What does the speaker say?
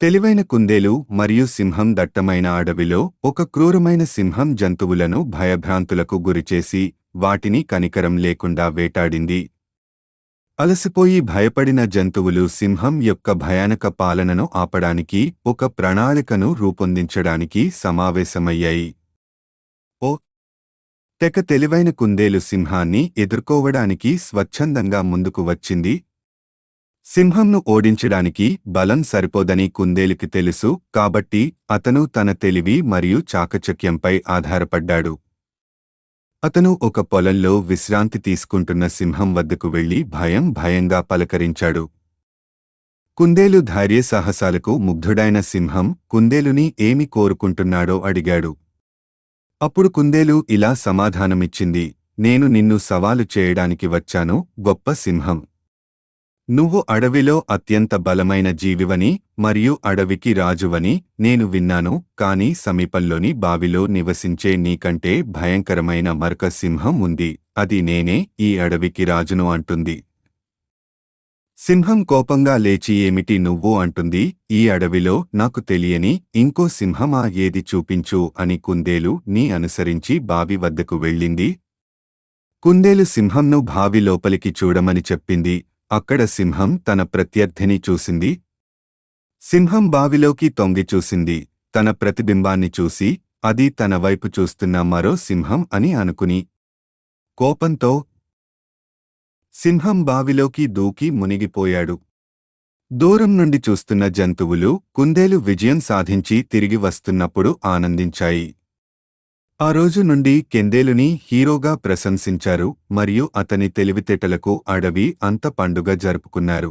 తెలివైన కుందేలు మరియు సింహం దట్టమైన అడవిలో ఒక క్రూరమైన సింహం జంతువులను భయభ్రాంతులకు గురిచేసి వాటిని కనికరం లేకుండా వేటాడింది. అలసిపోయి భయపడిన జంతువులు సింహం యొక్క భయానక పాలనను ఆపడానికి ఒక ప్రణాళికను రూపొందించడానికి సమావేశమయ్యాయి. ఓ! తెక తెలివైన కుందేలు సింహాన్ని ఎదుర్కోవడానికి స్వచ్ఛందంగా ముందుకు వచ్చింది. సింహంను ఓడించడానికి బలం సరిపోదని కుందేలుకి తెలుసు కాబట్టి అతను తన తెలివి మరియు చాకచక్యంపై ఆధారపడ్డాడు. అతను ఒక పొలంలో విశ్రాంతి తీసుకుంటున్న సింహం వద్దకు వెళ్ళి భయం భయంగా పలకరించాడు. కుందేలు ధైర్య సాహసాలకు ముగ్ధుడైన సింహం కుందేలుని ఏమి కోరుకుంటున్నాడో అడిగాడు. అప్పుడు కుందేలు ఇలా సమాధానమిచ్చింది నేను నిన్ను సవాలు చేయడానికి వచ్చాను గొప్ప సింహం! నువ్వు అడవిలో అత్యంత బలమైన జీవివని మరియు అడవికి రాజువని నేను విన్నాను కాని సమీపంలోని బావిలో నివసించే నీకంటే భయంకరమైన మరక సింహం ఉంది అది నేనే ఈ అడవికి రాజును అంటుంది. సింహం కోపంగా లేచి ఏమిటి నువ్వు అంటుంది ఈ అడవిలో నాకు తెలియని ఇంకో సింహమా ఏది చూపించు అని కుందేలు నీ అనుసరించి బావి వద్దకు వెళ్ళింది. కుందేలు సింహంను బావి లోపలికి చూడమని చెప్పింది అక్కడ సింహం తన ప్రత్యర్థిని చూసింది. సింహం బావిలోకి తొంగి చూసింది. తన ప్రతిబింబాన్ని చూసి అది తన వైపు చూస్తున్న మరో సింహం అని అనుకుని. కోపంతో సింహం బావిలోకి దూకి మునిగిపోయాడు. దూరం నుండి చూస్తున్న జంతువులు కుందేలు విజయం సాధించి తిరిగి వస్తున్నప్పుడు ఆనందించాయి. ఆ రోజు నుండి కెందేలుని హీరోగా ప్రశంసించారు మరియు అతని తెలివితేటలకు అడవి అంత పండుగ జరుపుకున్నారు.